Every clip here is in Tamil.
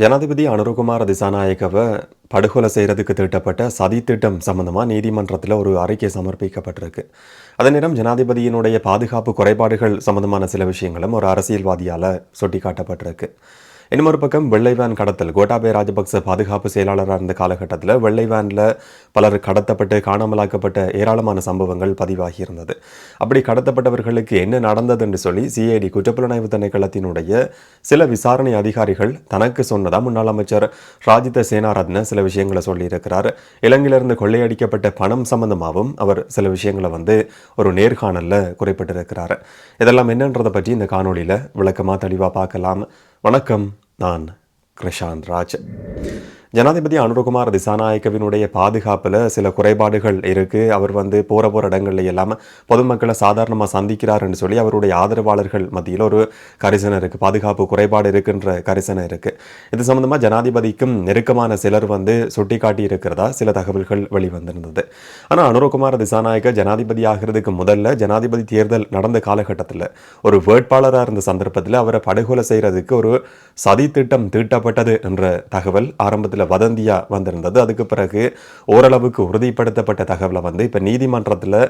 ஜனாதிபதி அனுரகுமார திசாநாயக்கவை படுகொலை செய்கிறதுக்கு திட்டப்பட்ட சதி திட்டம் சம்பந்தமாக நீதிமன்றத்தில் ஒரு அறிக்கை சமர்ப்பிக்கப்பட்டிருக்கு. அதே நேரம் ஜனாதிபதியினுடைய பாதுகாப்பு குறைபாடுகள் சம்பந்தமான சில விஷயங்களும் ஒரு அரசியல்வாதியால் சுட்டிக்காட்டப்பட்டிருக்கு. இன்னும் ஒரு பக்கம் வெள்ளை வேன் கடத்தல். கோட்டாபய ராஜபக்ச பாதுகாப்பு செயலாளராக இருந்த காலகட்டத்தில் வெள்ளை வேனில் பலர் கடத்தப்பட்டு காணாமலாக்கப்பட்ட ஏராளமான சம்பவங்கள் பதிவாகி இருந்தது அப்படி கடத்தப்பட்டவர்களுக்கு என்ன நடந்தது என்று சொல்லி சிஐடி குற்றப்புலனாய்வு திணைக்களத்தினுடைய சில விசாரணை அதிகாரிகள் தனக்கு சொன்னதாக முன்னாள் அமைச்சர் ராஜித சேனாரத்ன சில விஷயங்களை சொல்லியிருக்கிறார். இலங்கையிலிருந்து கொள்ளையடிக்கப்பட்ட பணம் சம்பந்தமாகவும் அவர் சில விஷயங்களை வந்து ஒரு நேர்காணலில் குறிப்பிட்டிருக்கிறார். இதெல்லாம் என்னன்றதை பற்றி இந்த காணொளியில் விளக்கமாக தெளிவாக பார்க்கலாம். வணக்கம். நான் கிருஷாந்த் ராஜ் ஜனாதிபதி அனுரகுமார் திசாநாயக்கவினுடைய பாதுகாப்பில் சில குறைபாடுகள் இருக்குது அவர் வந்து போகிற போகிற இடங்கள்ல எல்லாம் பொதுமக்களை சாதாரணமாக சந்திக்கிறாருன்னு சொல்லி அவருடைய ஆதரவாளர்கள் மத்தியில் ஒரு கரிசனை இருக்குது பாதுகாப்பு குறைபாடு இருக்குன்ற கரிசனை இருக்குது இது சம்மந்தமாக ஜனாதிபதிக்கும் நெருக்கமான சிலர் வந்து சுட்டிக்காட்டி இருக்கிறதா? சில தகவல்கள் வெளிவந்திருந்தது. ஆனால் அனுரகுமார் திசாநாயக்க ஜனாதிபதி ஆகிறதுக்கு முதல்ல ஜனாதிபதி தேர்தல் நடந்த காலகட்டத்தில் ஒரு வேட்பாளராக இருந்த சந்தர்ப்பத்தில் அவரை படுகொலை செய்கிறதுக்கு ஒரு சதி திட்டம் தீட்டப்பட்டது என்ற தகவல் ஆரம்பத்தில் வதந்தியா வந்திருந்தது. அதுக்கு பிறகு ஓரளவுக்கு உறுதிப்படுத்தப்பட்ட தகவலை வந்து இப்போ நீதிமன்றத்தில்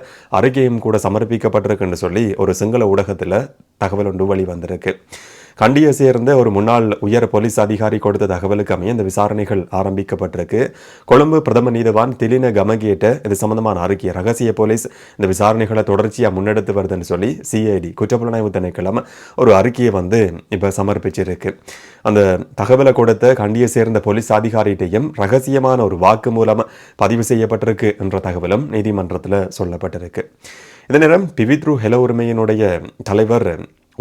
அறிக்கையும் கூட சமர்ப்பிக்கப்பட்டிருக்குன்னு சொல்லி ஒரு சிங்கள ஊடகத்தில் தகவல் ஒன்று வெளிவந்திருக்கு. கண்டியை சேர்ந்த ஒரு முன்னாள் உயர் போலீஸ் அதிகாரி கொடுத்த தகவலுக்கு அமைய இந்த விசாரணைகள் ஆரம்பிக்கப்பட்டிருக்கு. கொழும்பு பிரதம நீதிவான் திலின கமகேட்ட இது சம்பந்தமான அறிக்கை ரகசிய போலீஸ் இந்த விசாரணைகளை தொடர்ச்சியாக முன்னெடுத்து வருதுன்னு சொல்லி சிஐடி குற்றப்புலனாய்வு திணைக்களம் ஒரு அறிக்கையை வந்து இப்போ சமர்ப்பிச்சிருக்கு. அந்த தகவலை கொடுத்த கண்டியை சேர்ந்த போலீஸ் அதிகாரிகிட்டையும் ரகசியமான ஒரு வாக்கு மூலம் பதிவு செய்யப்பட்டிருக்கு என்ற தகவலும் நீதிமன்றத்தில் சொல்லப்பட்டிருக்கு. இதே நேரம் பிவித்ரு ஹெல உரிமையினுடைய தலைவர்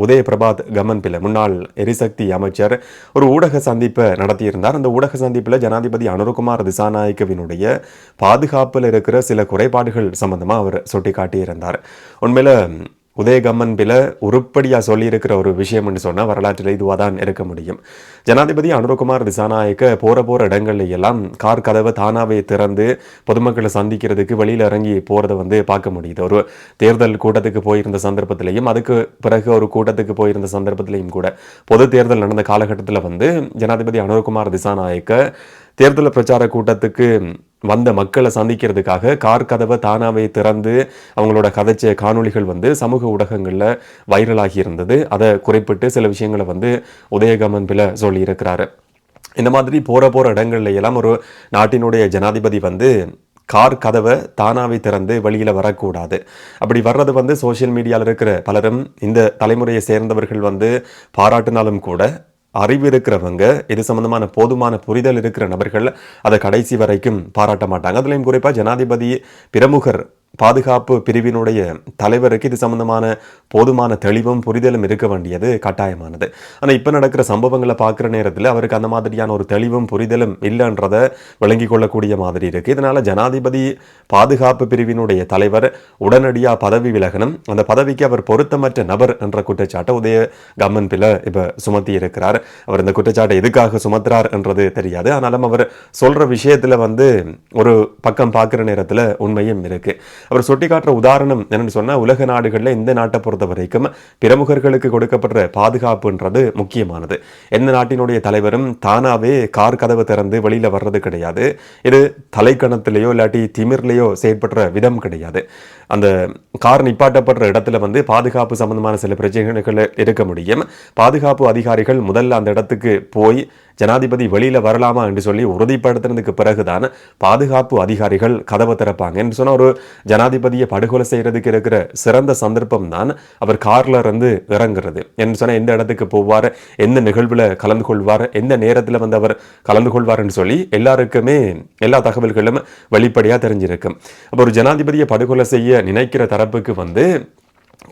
உதய பிரபாத் கமன்பில முன்னாள் எரிசக்தி அமைச்சர் ஒரு ஊடக சந்திப்பை நடத்தியிருந்தார். அந்த ஊடக சந்திப்பில் ஜனாதிபதி அனுருகுமார் திசாநாயக்கவினுடைய பாதுகாப்பில் இருக்கிற சில குறைபாடுகள் சம்பந்தமாக அவர் சுட்டிக்காட்டியிருந்தார். உண்மையில் உதயகம்மன் பில உருப்படியாக சொல்லியிருக்கிற ஒரு விஷயம்னு சொன்னால் வரலாற்றில் இதுவாக தான் இருக்க முடியும். ஜனாதிபதி அனுரகுமார் திசாநாயக்க போகிற போகிற இடங்கள்ல எல்லாம் கார் கதவை தானாவே திறந்து பொதுமக்களை சந்திக்கிறதுக்கு வெளியில் இறங்கி போகிறத வந்து பார்க்க முடியுது. ஒரு தேர்தல் கூட்டத்துக்கு போயிருந்த சந்தர்ப்பத்திலையும் அதுக்கு பிறகு ஒரு கூட்டத்துக்கு போயிருந்த சந்தர்ப்பத்திலையும் கூட பொது தேர்தல் நடந்த காலகட்டத்தில் வந்து ஜனாதிபதி அனுரகுமார் திசாநாயக்க தேர்தல் பிரச்சார கூட்டத்துக்கு வந்த மக்களை சந்திக்கிறதுக்காக கார் கதவை தானாவே திறந்து அவங்களோட கதைச்ச காணொளிகள் வந்து சமூக ஊடகங்களில் வைரலாகி இருந்தது. அதை குறிப்பிட்டு சில விஷயங்களை வந்து உதயகமன் பில சொல்லியிருக்கிறாரு. இந்த மாதிரி போகிற போகிற இடங்கள்ல எல்லாம் ஒரு நாட்டினுடைய ஜனாதிபதி வந்து கார் கதவை தானாகவே திறந்து வெளியில் வரக்கூடாது. அப்படி வர்றது வந்து சோஷியல் மீடியாவில் இருக்கிற பலரும் இந்த தலைமுறையை சேர்ந்தவர்கள் வந்து பாராட்டினாலும் கூட அறிவு இருக்கிறவங்க இது சம்பந்தமான போதுமான புரிதல் இருக்கிற நபர்கள் அதை கடைசி வரைக்கும் பாராட்ட மாட்டாங்க. அதுலேயும் குறிப்பாக ஜனாதிபதி பிரமுகர் பாதுகாப்பு பிரிவினுடைய தலைவருக்கு இது சம்பந்தமான போதுமான தெளிவும் புரிதலும் இருக்க வேண்டியது கட்டாயமானது. ஆனால் இப்போ நடக்கிற சம்பவங்களை பார்க்குற நேரத்தில் அவருக்கு அந்த மாதிரியான ஒரு தெளிவும் புரிதலும் இல்லைன்றதை விளங்கி கொள்ளக்கூடிய மாதிரி இருக்குது இதனால் ஜனாதிபதி பாதுகாப்பு பிரிவினுடைய தலைவர் உடனடியாக பதவி விலகணும். அந்த பதவிக்கு அவர் பொருத்தமற்ற நபர் என்ற குற்றச்சாட்டை உதய கம்மன் பில இப்போ சுமத்தி இருக்கிறார். அவர் இந்த குற்றச்சாட்டை எதுக்காக சுமத்துறார் என்றது தெரியாது. ஆனாலும் அவர் சொல்கிற விஷயத்தில் வந்து ஒரு பக்கம் பார்க்குற நேரத்தில் உண்மையும் இருக்குது அவர் சுட்டிக்காட்டுற உதாரணம் என்னன்னு சொன்னால் உலக நாடுகளில் இந்த நாட்டை பொறுத்த வரைக்கும் பிரமுகர்களுக்கு கொடுக்கப்படுற பாதுகாப்புன்றது முக்கியமானது. எந்த நாட்டினுடைய தலைவரும் தானாவே கார் கதவை திறந்து வெளியில் வர்றது கிடையாது. இது தலைக்கணத்திலேயோ இல்லாட்டி திமிர்லேயோ செயற்படுற விதம் கிடையாது. அந்த கார் நிப்பாட்டப்படுற இடத்துல வந்து பாதுகாப்பு சம்பந்தமான சில பிரச்சனைகள் இருக்க முடியும். பாதுகாப்பு அதிகாரிகள் முதல்ல அந்த இடத்துக்கு போய் ஜனாதிபதி வெளியில் வரலாமா என்று சொல்லி உறுதிப்படுத்தினதுக்கு பிறகுதான் பாதுகாப்பு அதிகாரிகள் கதவை திறப்பாங்க. என்று சொன்னால் ஒரு ஜனாதிபதியை படுகொலை செய்கிறதுக்கு இருக்கிற சிறந்த சந்தர்ப்பம் தான் அவர் காரில் இருந்து இறங்குறது. என்று சொன்னால் எந்த இடத்துக்கு போவார் எந்த நிகழ்வில் கலந்து கொள்வார் எந்த நேரத்தில் வந்து அவர் கலந்து கொள்வார்னு சொல்லி எல்லாருக்குமே எல்லா தகவல்களும் வெளிப்படையாக தெரிஞ்சிருக்கும். அப்போ ஒரு ஜனாதிபதியை படுகொலை செய்ய நினைக்கிற தரப்புக்கு வந்து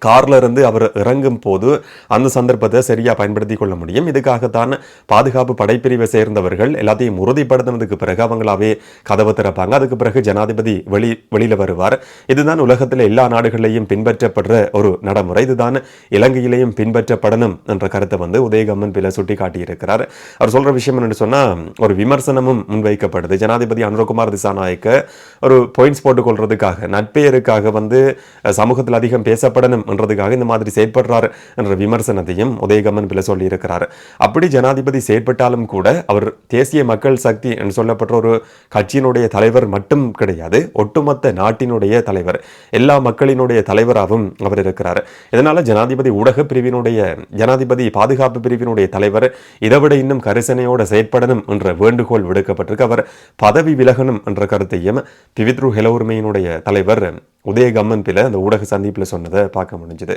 கார்ல இருந்து அவர் இறங்கும் போது அந்த சந்தர்ப்பத்தை சரியா பயன்படுத்தி கொள்ள முடியும். இதுக்காகத்தான் பாதுகாப்பு படைப்பிரிவை சேர்ந்தவர்கள் எல்லாத்தையும் உறுதிப்படுத்தினதுக்கு பிறகு அவங்களாவே கதவை திறப்பாங்க. அதுக்கு பிறகு ஜனாதிபதி வெளி வெளியில வருவார். இதுதான் உலகத்தில் எல்லா நாடுகளிலையும் பின்பற்றப்படுற ஒரு நடைமுறை. இதுதான் இலங்கையிலையும் பின்பற்றப்படணும் என்ற கருத்தை வந்து உதயகம்மன் பில சுட்டி காட்டியிருக்கிறார் அவர் சொல்ற விஷயம் என்னென்னு சொன்னால் ஒரு விமர்சனமும் முன்வைக்கப்படுது. ஜனாதிபதி அனுரகுமார் திசாநாயக்க ஒரு பாயிண்ட்ஸ் போட்டுக்கொள்றதுக்காக நட்பெயருக்காக வந்து சமூகத்தில் அதிகம் பேசப்படணும் செயற்படணும் என்றதுக்காக இந்த மாதிரி செயற்படுறார் என்ற விமர்சனத்தையும் உதயகமன் பிள்ளை சொல்லியிருக்கிறார். அப்படி ஜனாதிபதி செயற்பட்டாலும் கூட அவர் தேசிய மக்கள் சக்தி என்று சொல்லப்பட்ட ஒரு கட்சியினுடைய தலைவர் மட்டும் கிடையாது ஒட்டுமொத்த நாட்டினுடைய தலைவர் எல்லா மக்களினுடைய தலைவராகவும் அவர் இருக்கிறார். இதனால் ஜனாதிபதி ஊடக பிரிவினுடைய ஜனாதிபதி பாதுகாப்பு பிரிவினுடைய தலைவர் இதைவிட இன்னும் கரிசனையோட செயற்படணும் என்ற வேண்டுகோள் விடுக்கப்பட்டிருக்கு. அவர் பதவி விலகணும் என்ற கருத்தையும் பிவித்ரு ஹெலோர்மையினுடைய தலைவர் உதயகம்மன் பில அந்த ஊடக சந்திப்பில் சொன்னதை பார்க்க முடிஞ்சுது.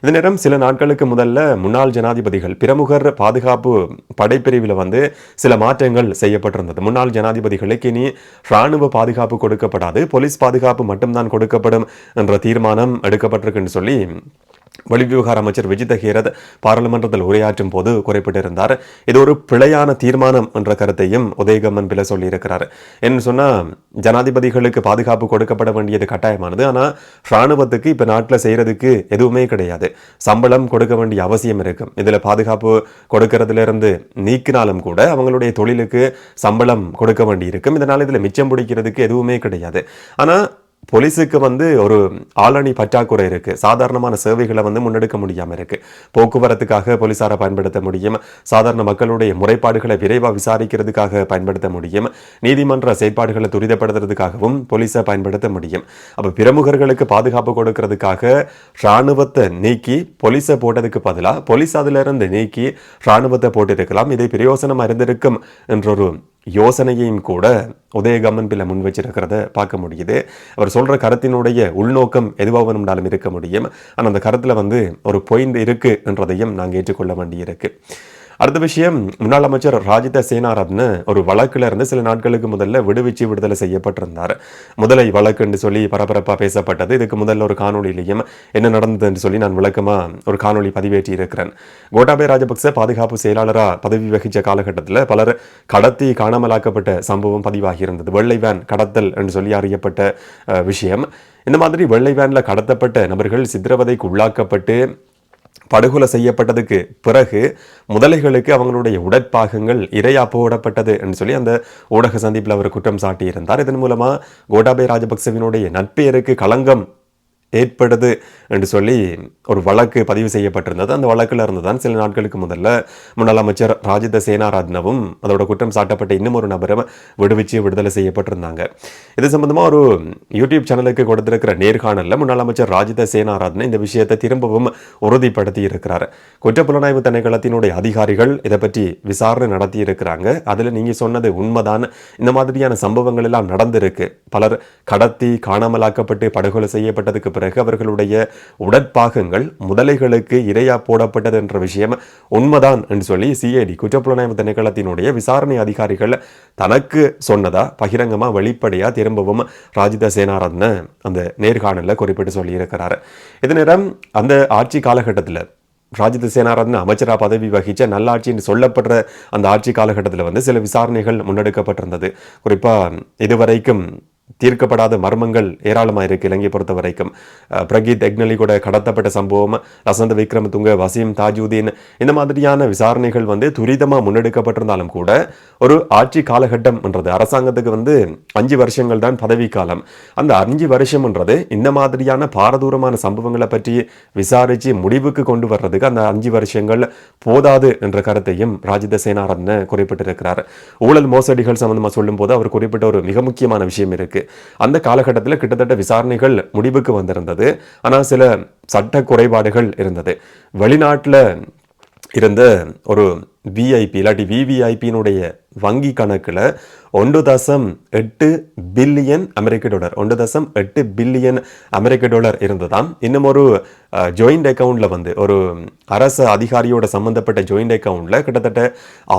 இந்த நேரம் சில நாட்களுக்கு முதல்ல முன்னாள் ஜனாதிபதிகள் பிரமுகர் பாதுகாப்பு படைப்பிரிவில் வந்து சில மாற்றங்கள் செய்யப்பட்டிருந்தது. முன்னாள் ஜனாதிபதிகளுக்கு இனி ராணுவ பாதுகாப்பு கொடுக்கப்படாது போலீஸ் பாதுகாப்பு மட்டும்தான் கொடுக்கப்படும் என்ற தீர்மானம் எடுக்கப்பட்டிருக்குன்னு சொல்லி வெளிவிவகார அமைச்சர் விஜித ஹேரத் பாராளுமன்றத்தில் உரையாற்றும் போது குறிப்பிட்டிருந்தார். இது ஒரு பிழையான தீர்மானம் என்ற கருத்தையும் உதயகம்மன் பில சொல்லியிருக்கிறார். என்ன சொன்னால் ஜனாதிபதிகளுக்கு பாதுகாப்பு கொடுக்கப்பட வேண்டியது கட்டாயமானது. ஆனால் இராணுவத்துக்கு இப்போ நாட்டில் செய்கிறதுக்கு எதுவுமே கிடையாது. சம்பளம் கொடுக்க வேண்டிய அவசியம் இருக்கும் இதில் பாதுகாப்பு கொடுக்கறதுலேருந்து நீக்கினாலும் கூட அவங்களுடைய தொழிலுக்கு சம்பளம் கொடுக்க வேண்டி இருக்கும் இதனால் இதில் மிச்சம் பிடிக்கிறதுக்கு எதுவுமே கிடையாது. ஆனால் போலீஸுக்கு வந்து ஒரு ஆளணி பற்றாக்குறை இருக்குது சாதாரணமான சேவைகளை வந்து முன்னெடுக்க முடியாமல் இருக்குது போக்குவரத்துக்காக போலீஸாரை பயன்படுத்த முடியும். சாதாரண மக்களுடைய முறைப்பாடுகளை விரைவாக விசாரிக்கிறதுக்காக பயன்படுத்த முடியும். நீதிமன்ற செயற்பாடுகளை துரிதப்படுத்துறதுக்காகவும் போலீஸை பயன்படுத்த முடியும். அப்போ பிரமுகர்களுக்கு பாதுகாப்பு கொடுக்கறதுக்காக இராணுவத்தை நீக்கி போலீஸை போட்டதுக்கு பதிலாக போலீஸ் அதிலிருந்து நீக்கி இராணுவத்தை போட்டிருக்கலாம். இதை பிரயோசனம் அறிந்திருக்கும் என்றொரு யோசனையையும் கூட உதயகமன் பிள்ளை முன் வச்சிருக்கிறத பார்க்க முடியுது. அவர் சொல்ற கருத்தினுடைய உள்நோக்கம் எதுவாக வேணும்னாலும் இருக்க முடியும். ஆனால் அந்த கருத்துல வந்து ஒரு பொயிண்ட் இருக்கு என்றதையும் நாங்கள் ஏற்றுக்கொள்ள வேண்டியிருக்கு. அடுத்த விஷயம் முன்னாள் அமைச்சர் ராஜித சேனாரத்ன ஒரு வழக்கில் இருந்து சில நாட்களுக்கு முதல்ல விடுவிச்சு விடுதலை செய்யப்பட்டிருந்தார். முதலை வழக்கு என்று சொல்லி பரபரப்பாக பேசப்பட்டது. இதுக்கு முதல்ல ஒரு காணொலியிலையும் என்ன நடந்தது என்று சொல்லி நான் விளக்கமாக ஒரு காணொளி பதிவேற்றி இருக்கிறேன். கோட்டாபய ராஜபக்ச பாதுகாப்பு செயலாளராக பதவி வகித்த காலகட்டத்தில் பலர் கடத்தி காணாமலாக்கப்பட்ட சம்பவம் பதிவாகி இருந்தது வெள்ளை வேன் கடத்தல் என்று சொல்லி அறியப்பட்ட விஷயம். இந்த மாதிரி வெள்ளை வேனில் கடத்தப்பட்ட நபர்கள் சித்திரவதைக்கு உள்ளாக்கப்பட்டு படுகொலை செய்யப்பட்டதுக்கு பிறகு முதலைகளுக்கு அவங்களுடைய உடற்பாகங்கள் இரையா போடப்பட்டது என்று சொல்லி அந்த ஊடக சந்திப்பில் அவர் குற்றம் சாட்டியிருந்தார். இதன் மூலமாக கோட்டாபய ராஜபக்சவினுடைய நட்பெயருக்கு களங்கம் ஏற்படுது என்று சொல்லி ஒரு வழக்கு பதிவு செய்யப்பட்டிருந்தது. அந்த வழக்கில் இருந்து தான் சில நாட்களுக்கு முதல்ல முன்னாள் அமைச்சர் ராஜித சேனாராத்னவும் அதோட குற்றம் சாட்டப்பட்ட இன்னும் ஒரு நபரும் விடுவிச்சு விடுதலை செய்யப்பட்டிருந்தாங்க. இது சம்பந்தமாக ஒரு யூடியூப் சேனலுக்கு கொடுத்திருக்கிற நேர்காணலில் முன்னாள் அமைச்சர் ராஜித சேனாராத்ன இந்த விஷயத்தை திரும்பவும் உறுதிப்படுத்தி இருக்கிறார். குற்றப்புலனாய்வு திணைக்களத்தினுடைய அதிகாரிகள் இதை பற்றி விசாரணை நடத்தி இருக்கிறாங்க. அதில் நீங்கள் சொன்னது உண்மைதான். இந்த மாதிரியான சம்பவங்கள் எல்லாம் நடந்திருக்கு. பலர் கடத்தி காணாமலாக்கப்பட்டு படுகொலை செய்யப்பட்டதுக்கு பிறகு அவர்களுடைய உடற்பாகங்கள் முதலைகளுக்கு இரையா போடப்பட்டது என்ற விஷயம் உண்மைதான் என்று சொல்லி சிஐடி குற்றப்புலனாய்வு திணைக்களத்தினுடைய விசாரணை அதிகாரிகள் தனக்கு சொன்னதா பகிரங்கமா வெளிப்படையா திரும்பவும் ராஜித சேனாரத்ன அந்த நேர்காணலில் குறிப்பிட்டு சொல்லியிருக்கிறார். இது நேரம் அந்த ஆட்சி காலகட்டத்தில் ராஜித சேனாரத்ன அமைச்சரா பதவி வகிச்ச நல்லாட்சின்னு சொல்லப்படுற அந்த ஆட்சி காலகட்டத்தில் வந்து சில விசாரணைகள் முன்னெடுக்கப்பட்டிருந்தது. குறிப்பா இதுவரைக்கும் தீர்க்கப்படாத மர்மங்கள் ஏராளமாக இருக்கு இலங்கை பொறுத்த வரைக்கும். பிரகீத் எக்னலி கூட கடத்தப்பட்ட சம்பவம் லசந்த விக்ரமதுங்க வசீம் தாஜுதீன் இந்த மாதிரியான விசாரணைகள் வந்து துரிதமாக முன்னெடுக்கப்பட்டிருந்தாலும் கூட ஒரு ஆட்சி காலகட்டம் என்றது அரசாங்கத்துக்கு வந்து அஞ்சு வருஷங்கள் தான் பதவி காலம். அந்த அஞ்சு வருஷம்ன்றது இந்த மாதிரியான பாரதூரமான சம்பவங்களை பற்றி விசாரிச்சு முடிவுக்கு கொண்டு வர்றதுக்கு அந்த அஞ்சு வருஷங்கள் போதாது என்ற கருத்தையும் ராஜித சேனாரத்ன குறிப்பிட்டிருக்கிறார். ஊழல் மோசடிகள் சம்பந்தமாக சொல்லும்போது அவர் குறிப்பிட்ட ஒரு மிக முக்கியமான விஷயம் இருக்கு. அந்த காலகட்டத்தில் கிட்டத்தட்ட விசாரணைகள் முடிவுக்கு வந்திருந்தது. ஆனால் சில சட்ட குறைபாடுகள் இருந்தது. வெளிநாட்டில் இருந்த ஒரு விஐபி இல்லாட்டி விவிஐபியினுடைய வங்கி கணக்கில் ஒன்று தசம் எட்டு பில்லியன் அமெரிக்க டாலர். ஒன்று தசம் எட்டு பில்லியன் அமெரிக்க டாலர் இருந்ததாம். இன்னும் ஒரு ஜாயிண்ட் அக்கவுண்ட்ல வந்து ஒரு அரசு அதிகாரியோட சம்மந்தப்பட்ட ஜாயிண்ட் அக்கவுண்ட்ல கிட்டத்தட்ட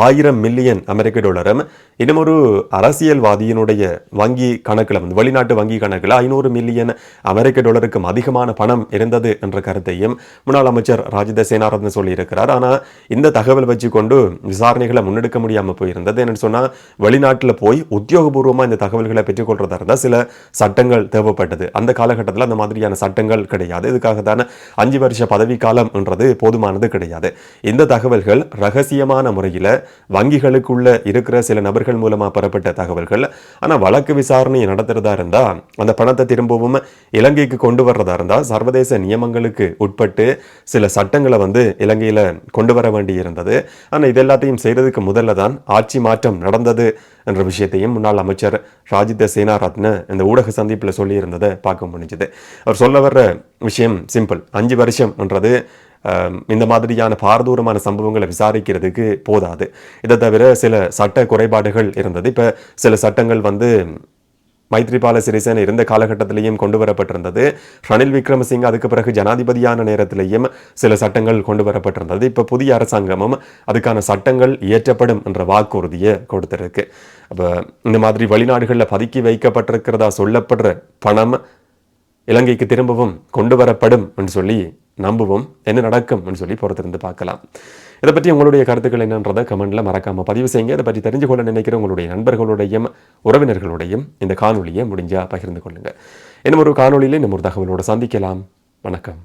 ஆயிரம் மில்லியன் அமெரிக்க டாலரும் இன்னும் ஒரு அரசியல்வாதியினுடைய வங்கி கணக்கில் வந்து வெளிநாட்டு வங்கி கணக்கில் ஐநூறு மில்லியன் அமெரிக்க டாலருக்கும் அதிகமான பணம் இருந்தது என்ற கருத்தையும் முன்னாள் அமைச்சர் ராஜித சேனாரத்ன சொல்லியிருக்கிறார். ஆனால் இந்த தகவல் வச்சு கொண்டு விசாரணைகளை முன்னெடுக்க முடியாமல் போயிருந்தது. என்னென்னு சொன்னால் வெளிநாட்டில் போய் உத்தியோகபூர்வமாக இந்த தகவல்களை பெற்றுக்கொள்றதா இருந்தால் சில சட்டங்கள் தேவைப்பட்டது. அந்த காலகட்டத்தில் அந்த மாதிரியான சட்டங்கள் கிடையாது. இதுக்காக தானே அஞ்சு வருஷ பதவிக்காலம்ன்றது போதுமானது கிடையாது. இந்த தகவல்கள் ரகசியமான முறையில் வங்கிகளுக்குள்ள இருக்கிற சில நபர்கள் மூலமாக பெறப்பட்ட தகவல்கள். ஆனால் வழக்கு விசாரணை நடத்துறதா இருந்தால் அந்த பணத்தை திரும்பவும் இலங்கைக்கு கொண்டு வர்றதா இருந்தால் சர்வதேச நியமங்களுக்கு உட்பட்டு சில சட்டங்களை வந்து இலங்கையில் கொண்டு வர வேண்டி இருந்தது ஆனால் இது எல்லாத்தையும் செய்யறதுக்கு முதல்ல தான் ஆட்சி மாற்றம் நடந்தது என்ற விஷயத்தையும் முன்னாள் அமைச்சர் ராஜித சேனாரத்ன இந்த ஊடக சந்திப்பில் சொல்லியிருந்ததை பார்க்க முடிஞ்சது. அவர் சொல்ல வர்ற விஷயம் சிம்பிள். அஞ்சு வருஷம்ன்றது இந்த மாதிரியான பாரதூரமான சம்பவங்களை விசாரிக்கிறதுக்கு போதாது. இதை தவிர சில சட்ட குறைபாடுகள் இருந்தது. இப்போ சில சட்டங்கள் வந்து மைத்ரிபால சிறிசேன இருந்த காலகட்டத்திலேயும் கொண்டு வரப்பட்டிருந்தது ரணில் விக்ரமசிங்க அதுக்கு பிறகு ஜனாதிபதியான நேரத்திலேயும் சில சட்டங்கள் கொண்டு வரப்பட்டிருந்தது இப்போ புதிய அரசாங்கமும் அதுக்கான சட்டங்கள் இயற்றப்படும் என்ற வாக்குறுதியை கொடுத்திருக்கு. அப்போ இந்த மாதிரி வெளிநாடுகளில் பதுக்கி வைக்கப்பட்டிருக்கிறதா சொல்லப்படுற பணம் இலங்கைக்கு திரும்பவும் கொண்டு வரப்படும் என்று சொல்லி நம்புவோம். என்ன நடக்கும் என்று சொல்லி பொறுத்திருந்து பார்க்கலாம். இதை பற்றி உங்களுடைய கருத்துக்கள் என்னன்றதை கமெண்ட்ல மறக்காம பதிவு செய்யுங்க. இதை பற்றி தெரிஞ்சு கொள்ள நினைக்கிற உங்களுடைய நண்பர்களுடையும் உறவினர்களுடையும் இந்த காணொலியை முடிஞ்சா பகிர்ந்து கொள்ளுங்க. இன்னும் ஒரு காணொலியில் இன்னும் ஒரு தகவலோடு சந்திக்கலாம். வணக்கம்.